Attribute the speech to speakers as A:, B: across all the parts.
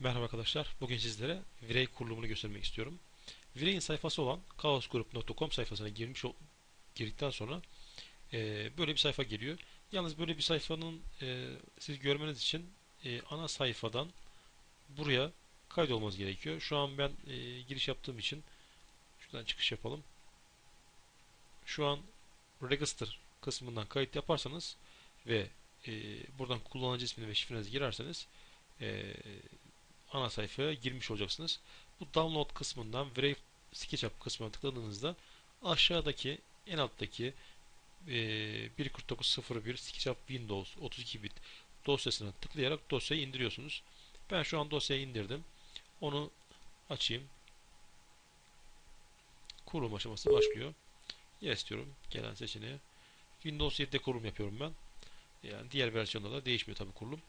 A: Merhaba arkadaşlar. Bugün sizlere Virey kurulumunu göstermek istiyorum. Virey'in sayfası olan kaosgroup.com sayfasına girmiş girdikten sonra e, böyle bir sayfa geliyor. Yalnız böyle bir sayfanın e, siz görmeniz için e, ana sayfadan buraya kaydolmanız gerekiyor. Şu an ben e, giriş yaptığım için şuradan çıkış yapalım. Şu an register kısmından kayıt yaparsanız ve e, buradan kullanıcı ismini ve şifrenizi girerseniz e, ana sayfaya girmiş olacaksınız. Bu download kısmından Brave SketchUp kısmına tıkladığınızda aşağıdaki en alttaki e, 1.49.01 SketchUp Windows 32 bit dosyasına tıklayarak dosyayı indiriyorsunuz. Ben şu an dosyayı indirdim. Onu açayım. Kurulum aşaması başlıyor. Yes diyorum gelen seçeneğe. Windows 7'de kurulum yapıyorum ben. Yani diğer versiyonda da değişmiyor tabi kurulum.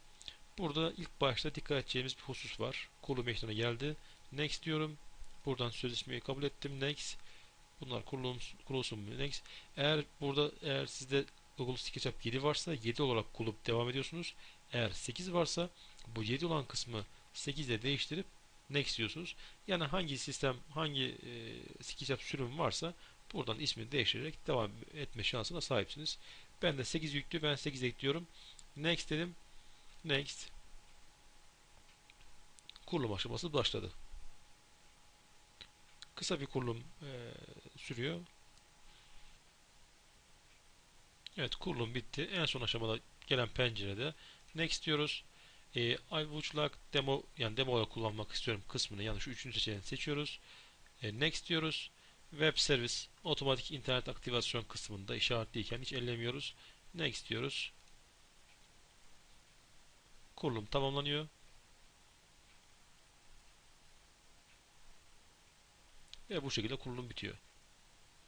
A: Burada ilk başta dikkat edeceğimiz bir husus var. Kurulum ekranına geldi. Next diyorum. Buradan sözleşmeyi kabul ettim. Next. Bunlar kurulum, kurulsun? Next. Eğer burada eğer sizde Google SketchUp 7 varsa 7 olarak kurulup devam ediyorsunuz. Eğer 8 varsa bu 7 olan kısmı 8 ile değiştirip Next diyorsunuz. Yani hangi sistem, hangi e, SketchUp sürümü varsa buradan ismini değiştirerek devam etme şansına sahipsiniz. Ben de 8 yüklü. Ben 8 ekliyorum. Next dedim. Next. Kurulum aşaması başladı. Kısa bir kurulum e, sürüyor. Evet kurulum bitti. En son aşamada gelen pencerede next diyoruz. E, I would like demo yani demo olarak kullanmak istiyorum kısmını yani şu üçüncü seçeneği seçiyoruz. E, next diyoruz. Web servis otomatik internet aktivasyon kısmında işaretliyken hiç ellemiyoruz. Next diyoruz. Kurulum tamamlanıyor. Ve bu şekilde kurulum bitiyor.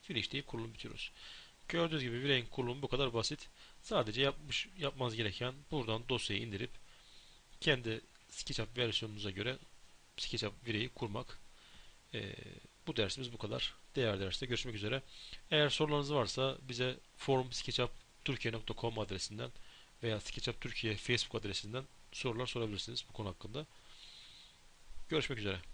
A: Finish deyip kurulum bitiriyoruz. Gördüğünüz gibi Virey'in kurulumu bu kadar basit. Sadece yapmış yapmanız gereken buradan dosyayı indirip kendi SketchUp versiyonunuza göre SketchUp Virey'i kurmak. Ee, bu dersimiz bu kadar. Diğer derste görüşmek üzere. Eğer sorularınız varsa bize forum.sketchupturkiye.com adresinden veya SketchUp Türkiye Facebook adresinden sorular sorabilirsiniz bu konu hakkında. Görüşmek üzere.